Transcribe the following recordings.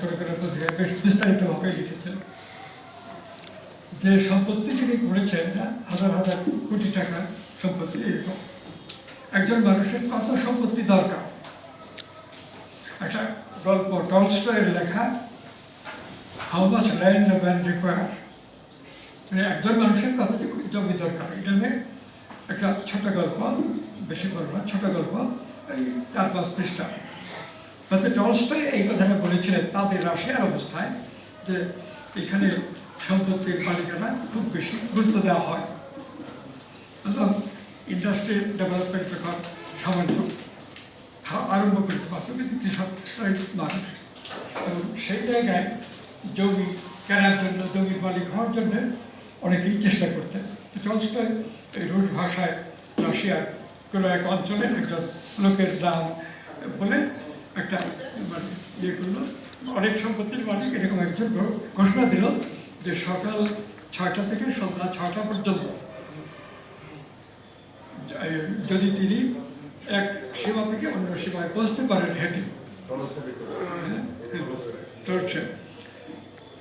করে বেশ যে সম্পত্তি তিনি করেছেন, হাজার হাজার কোটি টাকার সম্পত্তি, এরকম। একজন মানুষের কত সম্পত্তি দরকার? একটা গল্প, টলস্টয়ের লেখা how much land the man require মানে একজন মানুষের কতটুকু জমি দরকার এটা নিয়ে একটা ছোট গল্প, বেশি গল্প ছোট গল্প, এই চার পাঁচ পৃষ্ঠা। টলস্টয় এই কথাটা বলেছিলেন তাদের রাশিয়ার অবস্থায় যে এখানে সম্পত্তির মালিকানা খুব বেশি গুরুত্ব দেওয়া হয় এবং ইন্ডাস্ট্রি ডেভেলপমেন্ট যখন সামান্য আরম্ভ করতে পারত কিন্তু কৃষকরাই মানুষ এবং সেই জায়গায় জমি কেনার জন্য জমির মালিক হওয়ার জন্য অনেকেই চেষ্টা করতেন টলস্টয় এই রুশ ভাষায় রাশিয়ার কোনো এক অঞ্চলের একজন লোকের নাম বলে একটা মানে ইয়ে করল। অনেক সম্পত্তির মালিক, এরকম একজন ঘোষণা দিল যে সকাল ছয়টা থেকে সন্ধ্যা ছয়টা পর্যন্ত যদি তিনি এক সীমা থেকে অন্য সীমায় পৌঁছতে পারেন হেঁটে। চলছে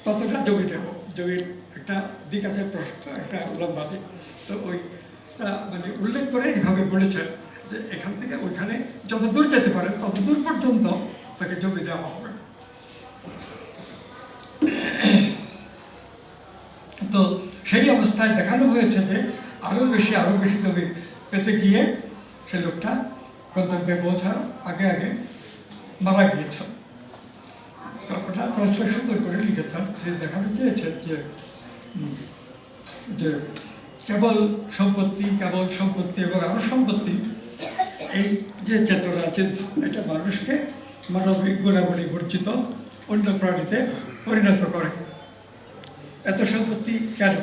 ততটা জমি দেব জমির একটা দিক আছে প্রশস্ত, একটা লম্বা দিক। তো ওই মানে উল্লেখ করে এইভাবে বলেছেন। যে এখান থেকে ওইখানে যত দূর যেতে পারে, তত দূর পর্যন্ত তাকে জমি দেওয়া হবে। তো সেই অবস্থায় দেখানো হয়েছে যে আরও বেশি আরও বেশি জমি পেতে গিয়ে সে লোকটা গন্তব্যে পৌঁছার আগে আগে মারা গিয়েছে। গল্পটা টলস্টয় সুন্দর করে লিখেছেন। সে দেখানো চেয়েছেন যে যে কেবল সম্পত্তি কেবল সম্পত্তি এবং আরও সম্পত্তি এই যে চেতনা আছে, এটা মানুষকে মানবিক গুণাবলী বর্জিত অন্য প্রাণীতে পরিণত করে। এত সম্পত্তি কেন?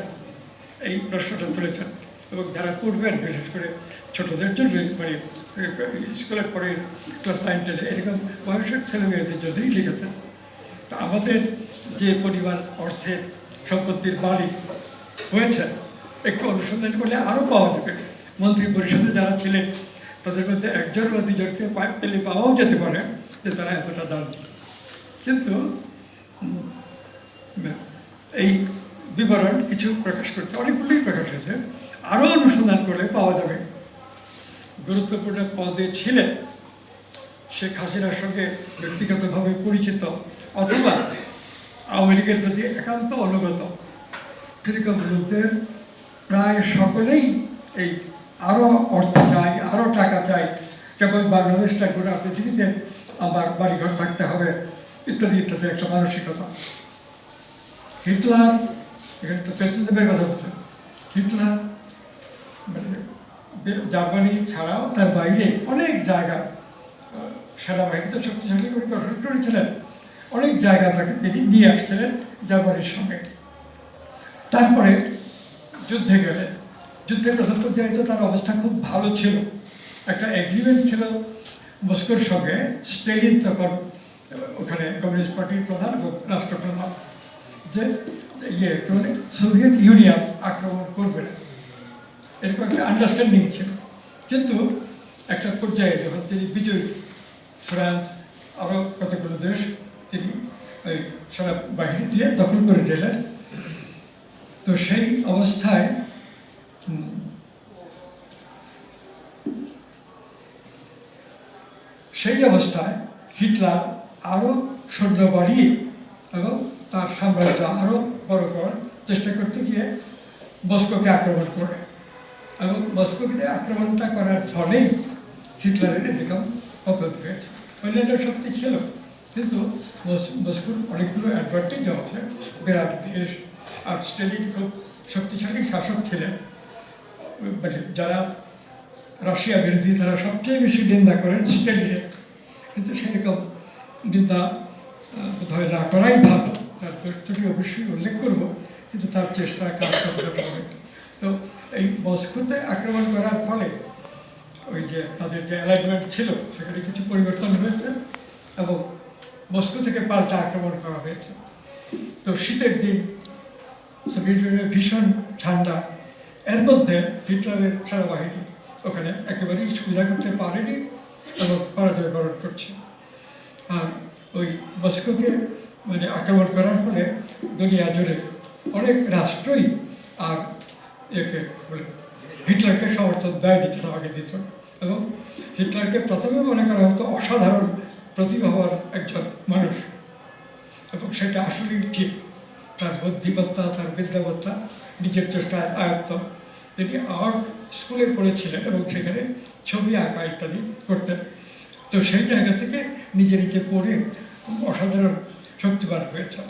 এই প্রশ্নটা তুলেছেন এবং যারা পড়বেন, বিশেষ করে ছোটদের জন্য মানে স্কুলে পড়ে ক্লাস নাইন টেনে এরকম বয়সের ছেলে মেয়েদের জন্যই লিখেছেন। তা আমাদের যে পরিমাণ অর্থের সম্পত্তির মালিক হয়েছে একটু অনুসন্ধান করলে আরও পাওয়া যাবে। মন্ত্রী পরিষদে যারা ছিলেন তাদের মধ্যে একজন বা দুজনকে পেলে পাওয়াও যেতে পারে যে তারা এতটা দান কিন্তু এই বিবরণ কিছু প্রকাশ করতে, অনেকগুলোই প্রকাশ হয়েছে। আরও অনুসন্ধান করলে পাওয়া যাবে। গুরুত্বপূর্ণ পদে ছিলেন শেখ হাসিনার সঙ্গে ব্যক্তিগতভাবে পরিচিত অথবা আওয়ামী লীগের প্রতি একান্ত অনুগত। এরকম লোকদের প্রায় সকলেই এই আরও অর্থ চাই আরও টাকা চাই। কেবল বাংলাদেশটা গোটা পৃথিবীতে আমার বাড়িঘর থাকতে হবে, ইত্যাদি ইত্যাদি, একটা মানসিকতা। হিটলার, এখানে তো ফ্যাসিজমের কথা বলছে হিটলার মানে জার্মানি ছাড়াও তার বাইরে অনেক জায়গা সেনাবাহিনীতে শক্তিশালী করে গঠন করেছিলেন। অনেক জায়গা তাকে তিনি নিয়ে আসছিলেন জার্মানির সঙ্গে। তারপরে যুদ্ধে গেলেন। যুদ্ধের প্রথম পর্যায়ে তো তার অবস্থা খুব ভালো ছিল। একটা এগ্রিমেন্ট ছিল মস্কোর সঙ্গে, স্টেলিন তখন ওখানে কমিউনিস্ট পার্টির প্রধান রাষ্ট্রপ্রধান যে ইয়ে মানে সোভিয়েত ইউনিয়ন আক্রমণ করবে। না এরকম একটা আন্ডারস্ট্যান্ডিং ছিল। কিন্তু একটা পর্যায়ে যখন তিনি বিজয়ী, ফ্রান্স আরও কতগুলো দেশ তিনি ওই সারা বাহিনী দিয়ে দখল করে নিলেন। তো সেই অবস্থায় সেই অবস্থায় হিটলার আরও সৈন্য বাড়িয়ে এবং তার সাম্রাজ্য আরও বড় করার চেষ্টা করতে গিয়ে মস্কোকে আক্রমণ করে। এবং মস্কোকে আক্রমণটা করার ফলেই হিটলারের এরকম পতন হয়েছে। অন্যান্য শক্তি ছিল, কিন্তু মস- মস্কোর অনেকগুলো অ্যাডভান্টেজ আছে। বিরাট দেশ আর স্টেলিন খুব শক্তিশালী শাসক ছিলেন। মানে যারা রাশিয়া বিরোধী, তারা সবচেয়ে বেশি নিন্দা করেন স্টেলিনের কিন্তু সেরকম নিন্দা বোধহয় না করাই ভালো। তার দোষটি অবশ্যই উল্লেখ করব, কিন্তু তার চেষ্টা কাজ করতে তো এই মস্কোতে আক্রমণ করার ফলে ওই যে তাদের যে অ্যালাইনমেন্ট ছিল, সেখানে কিছু পরিবর্তন হয়েছে এবং মস্কো থেকে পাল্টা আক্রমণ করা হয়েছে। তো শীতের দিন সোভিয়েত ইউনিয়নের ভীষণ ঠান্ডা। এর মধ্যে হিটলারের সেনাবাহিনী ওখানে একেবারেই সুবিধা করতে পারেনি। এবং পরাজয় বরণ করছে। আর ওই মস্কোকে মানে আক্রমণ করার ফলে দুনিয়া জুড়ে অনেক রাষ্ট্রই আর একে হিটলারকে সমর্থন দেয়নি তারা আগে দিত। এবং হিটলারকে প্রথমে মনে করা হতো অসাধারণ প্রতিভাবান একজন মানুষ। এবং সেটা আসলেই ঠিক। তার বুদ্ধিমত্তা, তার বিদ্যামত্তা নিজের চেষ্টায় আয়ত্ত। তিনি আর্ট স্কুলে পড়েছিলেন এবং সেখানে ছবি আঁকা ইত্যাদি করতেন। তো সেই জায়গা থেকে নিজে নিজে পড়ে অসাধারণ শক্তিবান হয়েছে